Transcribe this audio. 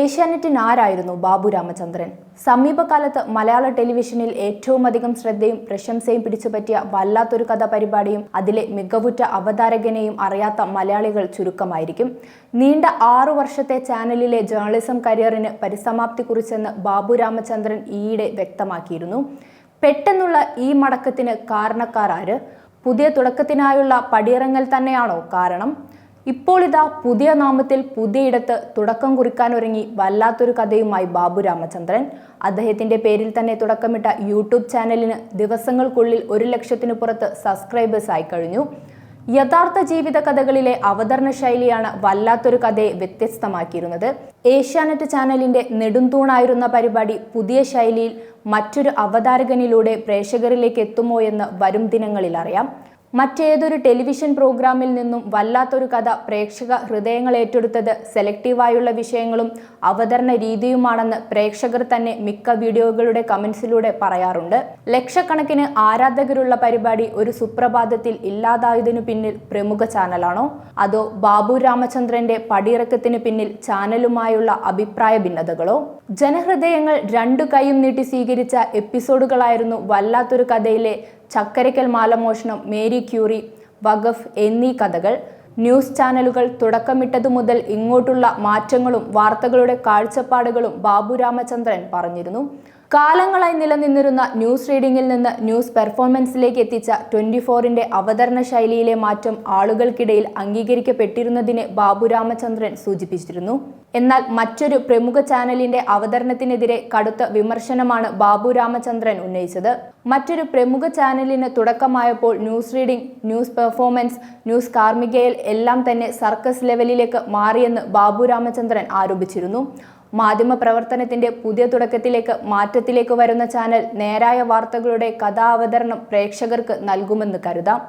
ഏഷ്യാനെറ്റിന് ആരായിരുന്നു ബാബു രാമചന്ദ്രൻ? സമീപകാലത്ത് മലയാള ടെലിവിഷനിൽ ഏറ്റവും അധികം ശ്രദ്ധയും പ്രശംസയും പിടിച്ചുപറ്റിയ വല്ലാത്തൊരു കഥ പരിപാടിയും അതിലെ മികവുറ്റ അവതാരകനെയും അറിയാത്ത മലയാളികൾ ചുരുക്കമായിരിക്കും. നീണ്ട ആറു വർഷത്തെ ചാനലിലെ ജേർണലിസം കരിയറിന് പരിസമാപ്തി കുറിച്ചെന്ന് ബാബു രാമചന്ദ്രൻ ഈയിടെ വ്യക്തമാക്കിയിരുന്നു. പെട്ടെന്നുള്ള ഈ മടക്കത്തിന് കാരണക്കാരാര്? പുതിയ തുടക്കത്തിനായുള്ള പടിയിറങ്ങൽ തന്നെയാണോ കാരണം? ഇപ്പോൾ ഇതാ പുതിയ നാമത്തിൽ പുതിയയിടത്ത് തുടക്കം കുറിക്കാൻ കുറിക്കാനൊരുങ്ങി വല്ലാത്തൊരു കഥയുമായി ബാബു രാമചന്ദ്രൻ. അദ്ദേഹത്തിന്റെ പേരിൽ തന്നെ തുടക്കമിട്ട യൂട്യൂബ് ചാനലിന് ദിവസങ്ങൾക്കുള്ളിൽ ഒരു ലക്ഷത്തിനു പുറത്ത് സബ്സ്ക്രൈബേഴ്സ് ആയി കഴിഞ്ഞു. യഥാർത്ഥ ജീവിത കഥകളിലെ അവതരണ ശൈലിയാണ് വല്ലാത്തൊരു കഥയെ വ്യത്യസ്തമാക്കിയിരുന്നത്. ഏഷ്യാനെറ്റ് ചാനലിന്റെ നെടുന്തൂണായിരുന്ന പരിപാടി പുതിയ ശൈലിയിൽ മറ്റൊരു അവതാരകനിലൂടെ പ്രേക്ഷകരിലേക്ക് എത്തുമോ എന്ന് വരും ദിനങ്ങളിൽ അറിയാം. മറ്റേതൊരു ടെലിവിഷൻ പ്രോഗ്രാമിൽ നിന്നും വല്ലാത്തൊരു കഥ പ്രേക്ഷക ഹൃദയങ്ങൾ ഏറ്റെടുത്തത് സെലക്റ്റീവായുള്ള വിഷയങ്ങളും അവതരണ രീതിയുമാണെന്ന് പ്രേക്ഷകർ തന്നെ മിക്ക വീഡിയോകളുടെ കമന്റ്സിലൂടെ പറയാറുണ്ട്. ലക്ഷക്കണക്കിന് ആരാധകരുള്ള പരിപാടി ഒരു സുപ്രഭാതത്തിൽ ഇല്ലാതായതിനു പിന്നിൽ പ്രമുഖ ചാനലാണോ? അതോ ബാബു രാമചന്ദ്രന്റെ പടിയിറക്കത്തിന് പിന്നിൽ ചാനലുമായുള്ള അഭിപ്രായ ഭിന്നതകളോ? ജനഹൃദയങ്ങൾ രണ്ടു കൈയും നീട്ടി സ്വീകരിച്ച എപ്പിസോഡുകളായിരുന്നു വല്ലാത്തൊരു കഥയിലെ ചക്കരയ്ക്കൽ മാലമോഷണം മേരി ക്യൂറി വഖഫ് എന്നീ കഥകൾ ന്യൂസ് ചാനലുകൾ തുടക്കമിട്ടതു മുതൽ ഇങ്ങോട്ടുള്ള മാറ്റങ്ങളും വാർത്തകളുടെ കാഴ്ചപ്പാടുകളും ബാബു രാമചന്ദ്രൻ പറഞ്ഞിരുന്നു. കാലങ്ങളായി നിലനിന്നിരുന്ന ന്യൂസ് റീഡിംഗിൽ നിന്ന് ന്യൂസ് പെർഫോമൻസിലേക്ക് എത്തിച്ച ട്വന്റി ഫോറിന്റെ അവതരണ ശൈലിയിലെ മാറ്റം ആളുകൾക്കിടയിൽ അംഗീകരിക്കപ്പെട്ടിരുന്നതിനെ ബാബു രാമചന്ദ്രൻ സൂചിപ്പിച്ചിരുന്നു. എന്നാൽ മറ്റൊരു പ്രമുഖ ചാനലിന്റെ അവതരണത്തിനെതിരെ കടുത്ത വിമർശനമാണ് ബാബു രാമചന്ദ്രൻ ഉന്നയിച്ചത്. മറ്റൊരു പ്രമുഖ ചാനലിന് തുടക്കമായപ്പോൾ news reading news performance news കാർമികയിൽ എല്ലാം തന്നെ സർക്കസ് ലെവലിലേക്ക് മാറിയെന്ന് ബാബു രാമചന്ദ്രൻ ആരോപിച്ചിരുന്നു. മാധ്യമ പ്രവർത്തനത്തിന്റെ പുതിയ തുടക്കത്തിലേക്ക് മാറ്റത്തിലേക്ക് വരുന്ന ചാനൽ നേരായ വാർത്തകളുടെ കഥാവതരണം പ്രേക്ഷകർക്ക് നൽകുമെന്ന് കരുതാം.